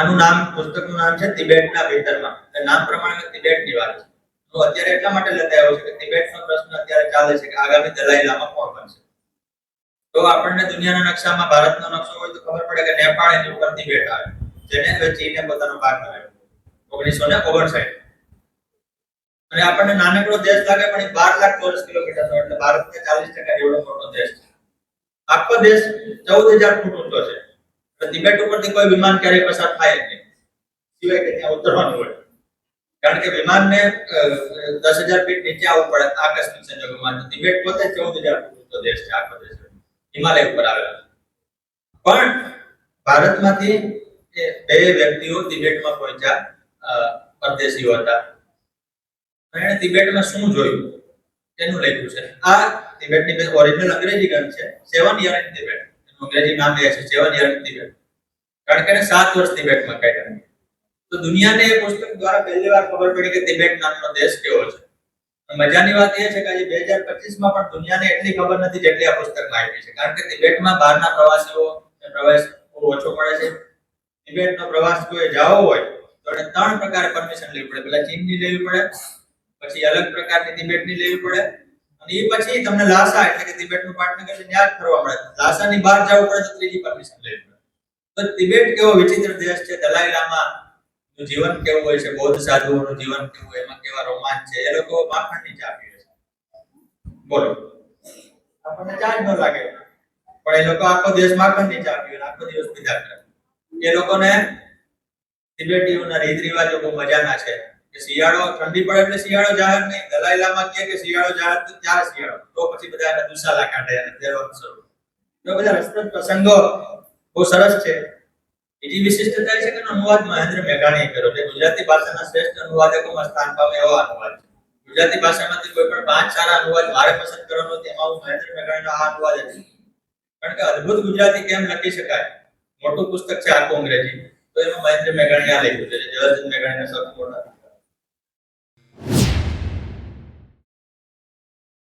આનું નામ, પુસ્તકનું નામ છે તિબેટના ભીતરમાં. નામ પ્રમાણે તિબેટની વાત છે. તો અત્યારે એટલા માટે લેતા આવ્યો છે કે તિબેટનો પ્રશ્ન અત્યારે ચાલે છે કે આગામી દલાઈ લામા કોણ બનશે? તો આપણને દુનિયાના નકશામાં ભારતનો નકશો હોય તો ખબર પડે કે નેપાળ એની ઉપર તિબેટ આવે. જેને હવે ચીને પોતાનો ભાગ બનાવ્યો. ઓગણીસો ને ઓગણસાઠ અને આપણને નાનકડો દેશ લાગે પણ એ બાર લાખ ચોરસ કિલોમીટર નો એટલે ભારતને ચાલીસ ટકા એવડો મોટો દેશ છે. આખો દેશ ચૌદ હજાર ફૂટ ઊંચો છે. તિબેટ ઉપરથી કોઈ વિમાન ક્યારેય પસાર થાય જ નહીં. સિવાય કે ત્યાં ઉતરવાનું હોય. કારણ કે વિમાનને દસ હજાર ફીટ નીચે આવવું પડે આકસ્મિક સંજોગોમાં. તિબેટ પોતે ચૌદ હજાર ફૂટ દેશ છે, આખો દેશ હિમાલય ઉપર આવેલો પણ ભારતમાંથી બે વ્યક્તિઓ તિબેટમાં પહોંચ્યા પરદેશીઓ હતા. એણે તિબેટમાં શું જોયું? તેનું લખ્યું છે. આ તિબેટની ઓરિજિનલ અંગ્રેજી ગ્રંથ છે, સેવન યર ઇન તિબેટ. એનું અંગ્રેજી નામ લે છે સેવન યર ઇન તિબેટ કારણ કે એને સાત વર્ષ તિબેટમાં કાઢ્યા તો દુનિયાને એ પુસ્તક દ્વારા પહેલી વાર ખબર પડી કે તિબેટ નામનો દેશ કેવો છે. મજાની વાત એ છે કે આજે બે હજાર પચીસમાં પણ દુનિયાને એટલી ખબર નથી જેટલી આ પુસ્તકમાં આવી છે. કારણ કે તિબેટમાં બહારના પ્રવાસીઓ પ્રવેશ બહુ ઓછો પડે છે. તિબેટનો પ્રવાસ કોઈ જવો હોય, તો એને ત્રણ પ્રકારે પરમિશન લેવી પડે. પેલા ચીનની લેવી પડે, પછી અલગ પ્રકારની તિબેટની લેવી પડે અને એ પછી તમને લાસા એટલે કે તિબેટનું પાટનગર છે ત્યાં જ ફરવા મળે. લાસાની બહાર જવું પડે તો ત્રીજી પરમિશન લેવી પડે. તો તિબેટ કેવો વિચિત્ર દેશ છે? દલાઈ લામા નું જીવન કેવું હોય છે? બૌદ્ધ સાધુઓનું જીવન કેવું એમાં કેવા રોમાંચ છે? એ લોકો માખણની ચા પીવે છે. બોલો. આપણને ચા જ ન લાગે. પણ એ લોકો આખો દેશ માખણની ચા પીવે આખો દિવસ પીધા કરે. એ લોકોને તિબેટીઓના રીત રિવાજો બહુ મજાના છે. શિયાળો ઠંડી પડે એટલે શિયાળો જાહેર નહીં. દલાઈ લામા કહે કે શિયાળો જાહેર ત્યારે શિયાળો. તો પછી બધા એને દુસાલા કાઢે અને ફેરવાનું શરૂ. તો બધા રસપ્રદ પ્રસંગો બહુ સરસ છે. બીજી વિશિષ્ટતા છે કે અનુવાદ મહેન્દ્ર મેઘાણીએ કર્યો છે ગુજરાતી ભાષાના શ્રેષ્ઠ અનુવાદકોમાં સ્થાન પામે એવો અનુવાદ છે. ગુજરાતી ભાષામાંથી કોઈ પણ પાંચ સારા અનુવાદ મારે પસંદ કરવાનો તેમાં હું મહેન્દ્ર મેઘાણીનો આ અનુવાદ છે. કારણ કે અદ્ભુત ગુજરાતી કેમ લખી શકાય? મોટું પુસ્તક છે આખું અંગ્રેજી. તો એમાં મહેન્દ્ર મેઘાણી આ લખ્યું છે. જયવર્ધન મેઘાણીના સૌથી